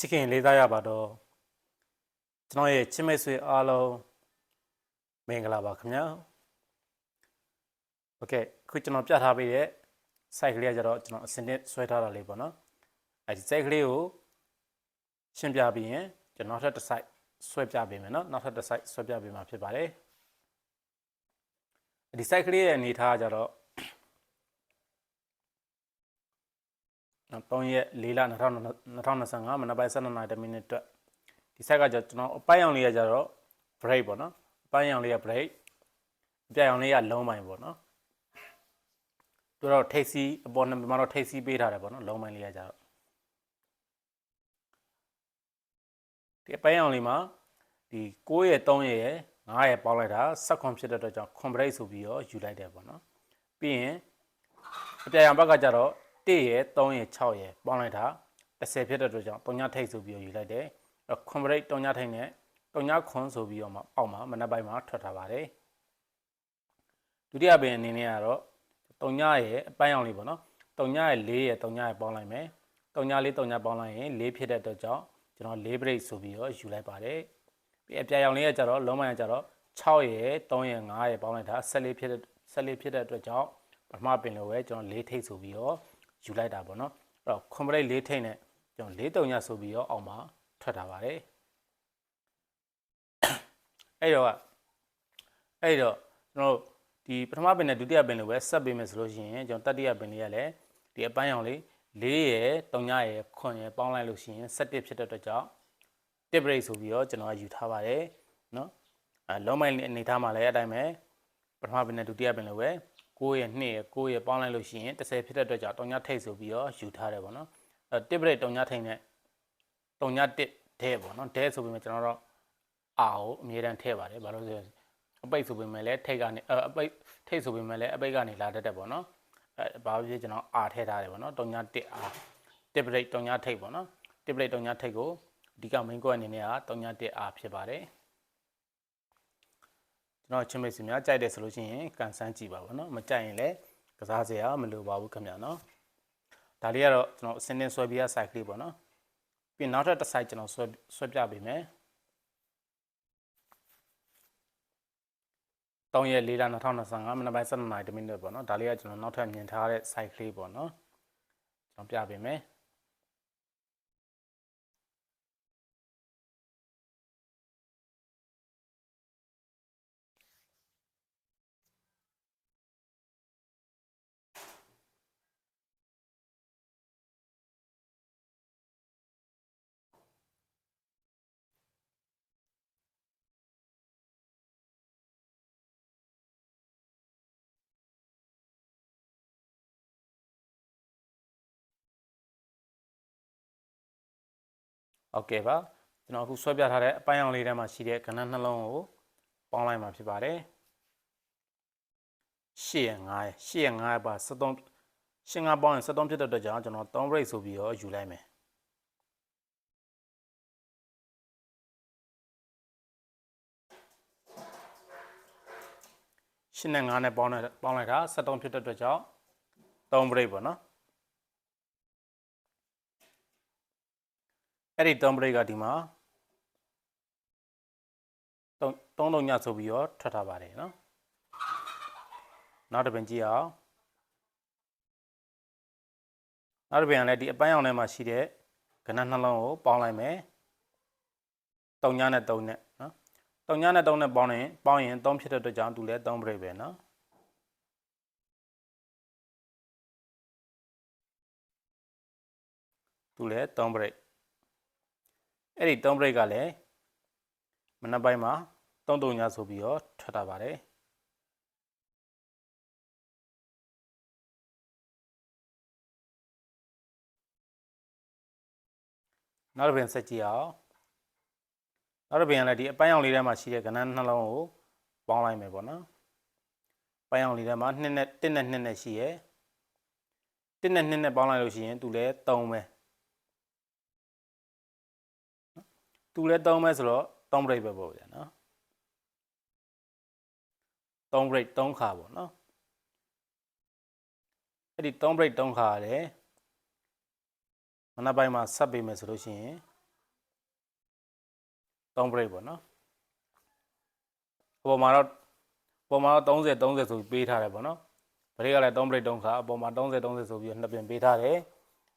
ချစ်ခင်လေးစားရပါတော့ကျွန်တော်ရဲ့ချစ်မိတ်ဆွေအားလုံးမင်္ဂလာပါခင်ဗျာโอเคအခုကျွန်တော်ပြထားပေးတဲ့ site ကလေးကကြတော့ကျွန်တော်အစင်းနဲ့ဆွဲထားတာလေးပေါ့နော်အဲဒီ site ကလေးကိုရှင်းပြပြီးရင်ကျွန်တော်နောက်ထပ်တစ် site ဆွဲပြပေးမယ်နော်နောက်ထပ်တစ် site ဆွဲပြပေးမှာဖြစ်ပါတယ်ဒီ site ကလေးရဲ့အနေထားကကြတော့ 3ရက်4လ2025မနက်ပိုင်း7:00နာရီမိနစ်အတွက်ဒီ site ကကြကျွန်တော်အပိုင်းအောင်လေးကကြတော့ break ပေါ့နော်အပိုင်းအောင်လေးက break အပြည့်အောင်လေးကလုံးပိုင်းပေါ့နော်သူတော့ထိတ်စီအပေါ်မှာတော့ထိတ်စီပေးထားတယ်ပေါ့နော်လုံးပိုင်းလေးကကြတော့ဒီအပိုင်းအောင်လေးမှာဒီ6ရဲ့3ရဲ့9ရဲ့ပေါင်းလိုက်တာ7ခွန်ဖြစ်တဲ့အတွက်ကြောင့် compress ဆိုပြီးတော့ယူလိုက်တယ်ပေါ့နော်ပြီးရင်အပြည့်အောင်ဘက်ကကြတော့ 1ရဲ့3ရဲ့6ရဲ့ပေါင်းလိုက်တာ30ဖြစ်တဲ့အတွက်ကြောင့်3ညထိတ်ဆိုပြီးတော့ယူလိုက်တယ်အဲ့ compress 3ညထိတ်နဲ့3ညခွန်ဆိုပြီးတော့မှအောက်မှာမနက်ပိုင်းမှာထွက်ထားပါတယ်ဒုတိယပင်အနေနဲ့ကတော့3ညရဲ့အပိုင်းအောင်လေးပေါ့နော်3ညရဲ့4ရဲ့3ညရဲ့ပေါင်းလိုက်မယ်3ညလေး3ညပေါင်းလိုက်ရင်4ဖြစ်တဲ့အတွက်ကြောင့်ကျွန်တော်4 break ဆိုပြီးတော့ယူလိုက်ပါတယ်ပြီးအပြာရောင်လေးကကြတော့လုံးမရကြတော့6ရဲ့3ရဲ့5ရဲ့ပေါင်းလိုက်တာ14ဖြစ်တဲ့14ဖြစ်တဲ့အတွက်ကြောင့်ပထမပင်လိုပဲကျွန်တော်4ထိပ်ဆိုပြီးတော့ ယူလိုက်တာပေါ့နော်အဲ့တော့ complete 4ထိပ်နဲ့ကျွန်တော်4တုံညဆိုပြီးတော့အောက်မှာထွက်တာပါတယ်အဲ့တော့ကအဲ့တော့ကျွန်တော်တို့ဒီပထမပင်နဲ့ဒုတိယပင်လိုပဲဆက်ပေးမယ်ဆိုလို့ရှိရင်ကျွန်တော်တတိယပင်လေးကလည်းဒီအပိုင်းအောင်လေး4ရယ်3ရယ်9ရယ်ပေါင်းလိုက်လို့ရှိရင်17ဖြစ်တဲ့အတွက်ကြောင့် tip rate ဆိုပြီးတော့ကျွန်တော်ကယူထားပါတယ်เนาะအဲလုံးမိုင်းအနေထားမှာလည်းအတိုင်းပဲပထမပင်နဲ့ဒုတိယပင်လိုပဲ 9ရယ်2ရယ်9ရယ်ပေါင်းလိုက်လို့ရှိရင်10ဖြစ်တဲ့အတွက်ကြောင့်3ညထိတ်ဆိုပြီးတော့ယူထားတယ်ပေါ့နော်အဲ tip rate 3ညထိတ်နဲ့3ညတစ်ထဲပေါ့နော်တဲဆိုပြီးမှကျွန်တော်တို့အာကိုအမြဲတမ်းထည့်ပါတယ်ဘာလို့လဲဆိုအပိတ်ဆိုပေမဲ့လည်းထိတ်ကနေအပိတ်ထိတ်ဆိုပေမဲ့လည်းအပိတ်ကနေလာတတ်တယ်ပေါ့နော်အဲဘာဖြစ်ကျွန်တော်အာထည့်ထားတယ်ပေါ့နော်3ညတစ်အာ tip rate 3ညထိတ်ပေါ့နော် tip rate 3ညထိတ်ကိုအဓိက main core အနေနဲ့က3ညတစ်အာဖြစ်ပါတယ် ကျွန်တော်ချင်းမိတ်ဆွေများကြိုက်တယ်ဆိုလို့ရှိရင်ကန်ဆန်းကြည့်ပါဘောနော်မကြိုက်ရင်လည်းကစားစရာမလိုပါဘူးခင်ဗျာနော်ဒါလေးကတော့ကျွန်တော်အစင်းနဲ့ဆွဲပြရ site လေးပေါ့နော်ပြီးနောက်ထပ်တစ် site ကျွန်တော်ဆွဲဆွဲပြပေးမယ်3ရက်4လ2025မနက်ပိုင်း7:00နာရီမိနစ်ပေါ့နော်ဒါလေးကကျွန်တော်နောက်ထပ်မြင်ထားတဲ့ site လေးပေါ့နော်ကျွန်တော်ပြပေးမယ် ဟုတ်ကဲ့ပါကျွန်တော်အခုဆွဲပြထားတဲ့အပိုင်းအောင်လေးထဲမှာရှိတဲ့ကဏ္ဍနှလုံးကိုပေါင်းလိုက်မှာဖြစ်ပါတယ်8ရ9ရ8ရ9ရပါ73 8 5ပေါင်းရင်73ဖြစ်တဲ့အတွက်ကြောင့်ကျွန်တော်3 break ဆိုပြီးတော့ယူလိုက်မယ်ရှင်းနဲ့9နဲ့ပေါင်းလိုက်ပေါင်းလိုက်တာ73ဖြစ်တဲ့အတွက်ကြောင့်3 break ပေါ့နော် အဲ့ဒီ3 break ကဒီမှာ3 3လုံးညဆိုပြီးတော့ထွက်ထားပါတယ်နော်နောက်တစ်ပင်ကြည့်အောင်နောက်တစ်ပင်ကလည်းဒီအပိုင်းအောင်ထဲမှာရှိတဲ့ကဏ္ဍနှလုံးကိုပေါင်းလိုက်မယ်3ညနဲ့3နဲ့နော်3ညနဲ့3နဲ့ပေါင်းရင်ပေါင်းရင်3ဖြစ်တဲ့အတွက်ကြောင့်သူလည်း3 break ပဲနော်သူလည်း3 break အဲ့ဒီ3 break ကလည်းမနက်ပိုင်းမှာ3တုံညာဆိုပြီးတော့ထွက်တာပါတယ်နောက်တစ်ပင်ဆက်ကြည့်အောင်နောက်တစ်ပင်ကလည်းဒီအပိုင်းအောင်လေးထဲမှာရှိတဲ့ကဏ္ဍနှလုံးကိုပေါင်းလိုက်မယ်ပေါ့နော်ပိုင်းအောင်လေးထဲမှာ2နဲ့1နဲ့2နဲ့ရှိရဲ1နဲ့2နဲ့ပေါင်းလိုက်လို့ရှိရင်သူလည်း3ပဲ သူလည်း3ပဲဆိုတော့3 break ပဲပေါ့ဗျာနော်3 break 3ခါပေါ့နော်အဲ့ဒီ3 break 3ခါရတယ်မနက်ပိုင်းမှာဆက်ပေးမယ်ဆိုလို့ရှိရင်3 break ပေါ့နော်အပေါ်မှာတော့အပေါ်မှာတော့30 30ဆိုပြီးပေးထားတယ်ပေါ့နော် break ကလည်း3 break 3ခါအပေါ်မှာ30 30ဆိုပြီးနှစ်ပြင်ပေးထားတယ်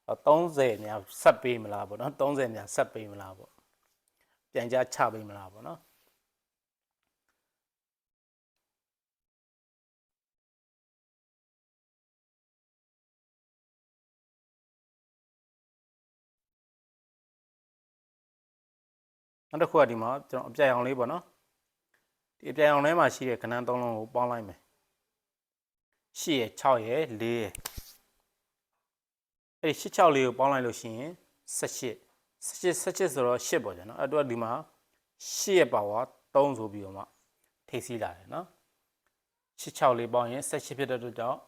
30ညာဆက်ပေးမလားပေါ့နော်30ညာဆက်ပေးမလားပေါ့ ပြန်ကြချပေးမလားပေါ့နော်နောက်တစ်ခုကဒီမှာကျွန်တော်အပြိုင်အောင်လေးပေါ့နော်ဒီအပြိုင်အောင်ထဲမှာရှိတဲ့ကဏ္ဍသုံးလုံးကိုပေါင်းလိုက်မယ်8ရယ်6ရယ်4ရယ်အဲ့ဒီ8 6လေးကိုပေါင်းလိုက်လို့ရှိရင်18 18 18ဆိုတော့8ပေါ့ကျွန်တော်အဲ့တော့ဒီမှာ8ရယ်ပါဝါ3ဆိုပြီးတော့မှထိပ်စီးလာတယ်နော်8 6လေးပေါင်းရင်18ဖြစ်တဲ့အတွက်ကြောင့်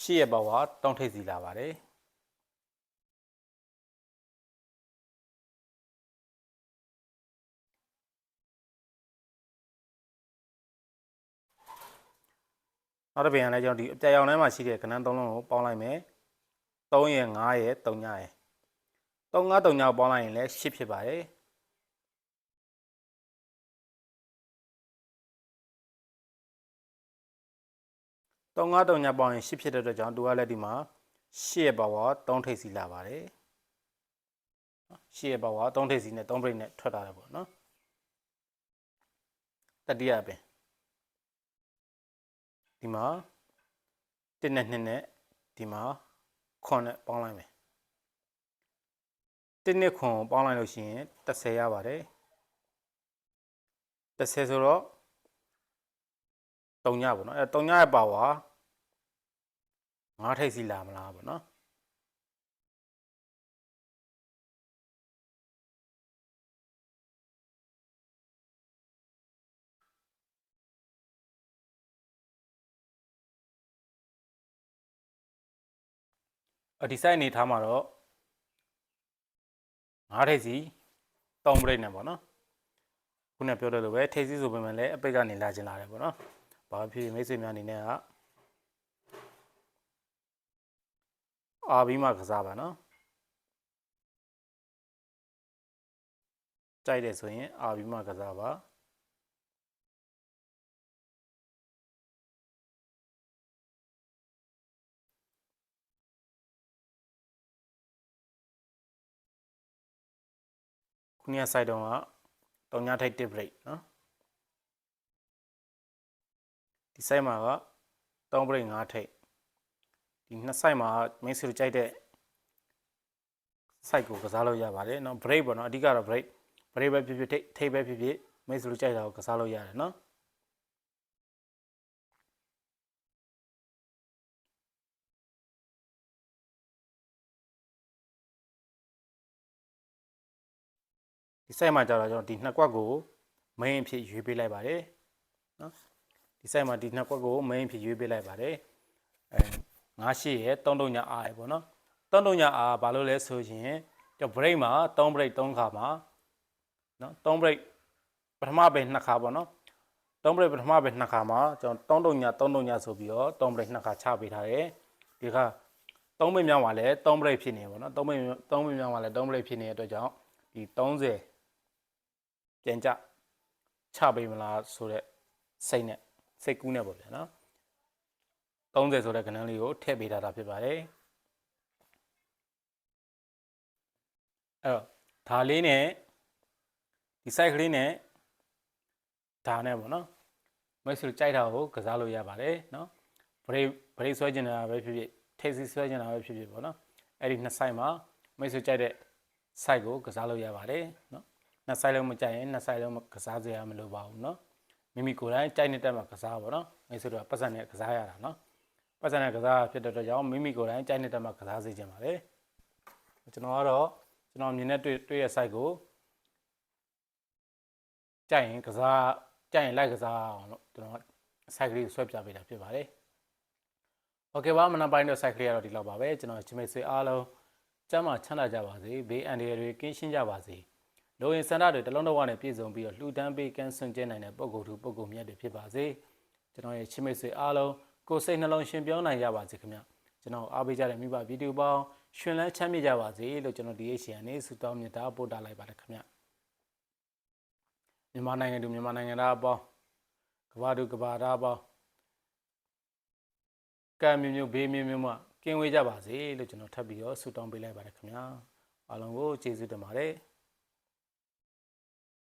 8ရယ်ပါဝါ3ထိပ်စီးလာပါတယ်နောက်တစ်ပြန်လည်းကျွန်တော်ဒီအပြာရောင်ထဲမှာရှိတဲ့ကဏ္ဍသုံးလုံးကိုပေါင်းလိုက်မယ်3ရယ်5ရယ်3ညရယ် 3 5 3ညကိုပေါင်းလိုက်ရင်လည်း10ဖြစ်ပါတယ်3 5 3ညပေါင်းရင်10ဖြစ်တဲ့အတွက်ကြောင့်သူကလည်းဒီမှာ10ရယ်ပါဝါ3ထိပ်စီလာပါတယ်10ရယ်ပါဝါ3ထိပ်စီနဲ့3 break နဲ့ထွက်လာတယ်ပေါ့နော်တတိယပင်ဒီမှာ1နဲ့2နဲ့ဒီမှာခွန်နဲ့ပေါင်းလိုက်မယ် 1နဲ့ခွန်ကိုပေါင်းလိုက်လို့ရှိရင်30ရပါတယ်30ဆိုတော့3ညပေါ့နော်အဲ3ညရဲ့ပါဝါ9ထိပ်စီလာမလားပေါ့နော်အဒီဆိုင်အနေထားမှာတော့ 9ထိပ်စီ3 break နဲ့ပေါ့နော်ခုနပြောတဲ့လိုပဲထိပ်စီဆိုပေမဲ့လည်းအပိတ်ကနေလာကျင်လာတယ်ပေါ့နော်ဘာဖြစ်ဖြစ်မိတ်ဆွေများအနေနဲ့ကအာပြီးမှကစားပါနော်ကြိုက်တယ်ဆိုရင်အာပြီးမှကစားပါ ခုနက site တုန်းကတောင်ညထိုက် tip break နော်ဒီ site မှာကတောင် break 5ထိပ်ဒီနှစ် site မှာ main ဆီလိုကြိုက်တဲ့ site ကိုကစားလို့ရပါတယ်နော် break ပေါ့နော်အဓိကတော့ break break ပဲဖြစ်ဖြစ်ထိပ်ပဲဖြစ်ဖြစ် main ဆီလိုကြိုက်တာကိုကစားလို့ရတယ်နော် site မှာကြတော့ကျွန်တော်ဒီနှစ်ကွက်ကို main အဖြစ်ရွေးပေးလိုက်ပါတယ်နော်ဒီ site မှာဒီနှစ်ကွက်ကို main အဖြစ်ရွေးပေးလိုက်ပါတယ်အဲ98ရဲ့33ည R ရေပေါ့နော်33ည R ဘာလို့လဲဆိုရင်ကျွန်တော် break မှာ3 break 3ခါမှာနော်3 break ပထမပဲ2ခါပေါ့နော်3 break ပထမပဲ2ခါမှာကျွန်တော်33ည33ညဆိုပြီးတော့3 break 2ခါချပေးထားတယ်ဒီခါ3မိမြောင်းမှာလည်း3 break ဖြစ်နေပါတော့3မိ3မိမြောင်းမှာလည်း3 break ဖြစ်နေတဲ့အတွက်ကြောင့်ဒီ30 ပြန်ကြချပေးမလားဆိုတော့စိတ်နဲ့စိတ်ကူးနဲ့ပေါ့ဗျာနော်30ဆိုတဲ့ကဏ္ဍလေးကိုထည့်ပေးထားတာဖြစ်ပါတယ်အဲ့တော့ဒါလေးနဲ့ဒီ site ကလေးနဲ့ဒါနဲ့ပေါ့နော်မိတ်ဆွေကြိုက်တာကိုကစားလို့ရပါတယ်နော် break break ဆွဲကျင်တာပဲဖြစ်ဖြစ်ထိပ်စီဆွဲကျင်တာပဲဖြစ်ဖြစ်ပေါ့နော်အဲ့ဒီနှစ် site မှာမိတ်ဆွေကြိုက်တဲ့ site ကိုကစားလို့ရပါတယ်နော် နှစ် site လုံးမကြိုက်ရင်နှစ် site လုံးကစားစရာမလိုပါဘူးနော်မိမိကိုယ်တိုင်ကြိုက်နေတဲ့မှာကစားပါတော့မိတ်ဆွေတို့ကပတ်စံနဲ့ကစားရတာနော်ပတ်စံနဲ့ကစားဖြစ်တဲ့အတွက်ကြောင့်မိမိကိုယ်တိုင်ကြိုက်နေတဲ့မှာကစားစေချင်ပါတယ်ကျွန်တော်ကတော့ကျွန်တော်မြင်တဲ့တွေ့တွေ့ရဲ့ site ကိုကြိုက်ရင်ကစားကြိုက်ရင်လိုက်ကစားအောင်လို့ကျွန်တော် site ကလေးကိုဆွဲပြပေးတာဖြစ်ပါတယ်โอเคပါမနက်ပိုင်းတော့ site ကလေးကတော့ဒီလောက်ပါပဲကျွန်တော်ချင်းမိတ်ဆွေအားလုံးကျမ်းမာချမ်းသာကြပါစေဘေးအန္တရာယ်တွေကင်းရှင်းကြပါစေ လိုရင်စန္ဒတွေတလုံးတော့နဲ့ပြည့်စုံပြီးတော့လှူဒန်းပေးကမ်းဆွန့်ကျဲနိုင်တဲ့ပုံကိုယ်သူပုံကိုယ်မြတ်တွေဖြစ်ပါစေကျွန်တော်ရဲ့ချင်းမိတ်ဆွေအားလုံးကိုယ်စိတ်နှလုံးရှင်ပြောင်းနိုင်ကြပါစေခင်ဗျကျွန်တော်အားပေးကြတဲ့မိဘဗီဒီယိုပေါင်းရှင်လန်းချမ်းမြေ့ကြပါစေလို့ကျွန်တော် DH ရနေဆုတောင်းမြတ်တာပို့တာလိုက်ပါတယ်ခင်ဗျမြန်မာနိုင်ငံသူမြန်မာနိုင်ငံသားအပေါင်းကမ္ဘာသူကမ္ဘာသားအပေါင်းကံမျိုးမျိုးဘေးမျိုးမျိုးမှကင်းဝေးကြပါစေလို့ကျွန်တော်ထပ်ပြီးတော့ဆုတောင်းပေးလိုက်ပါတယ်ခင်ဗျာအားလုံးကိုကျေးဇူးတင်ပါတယ်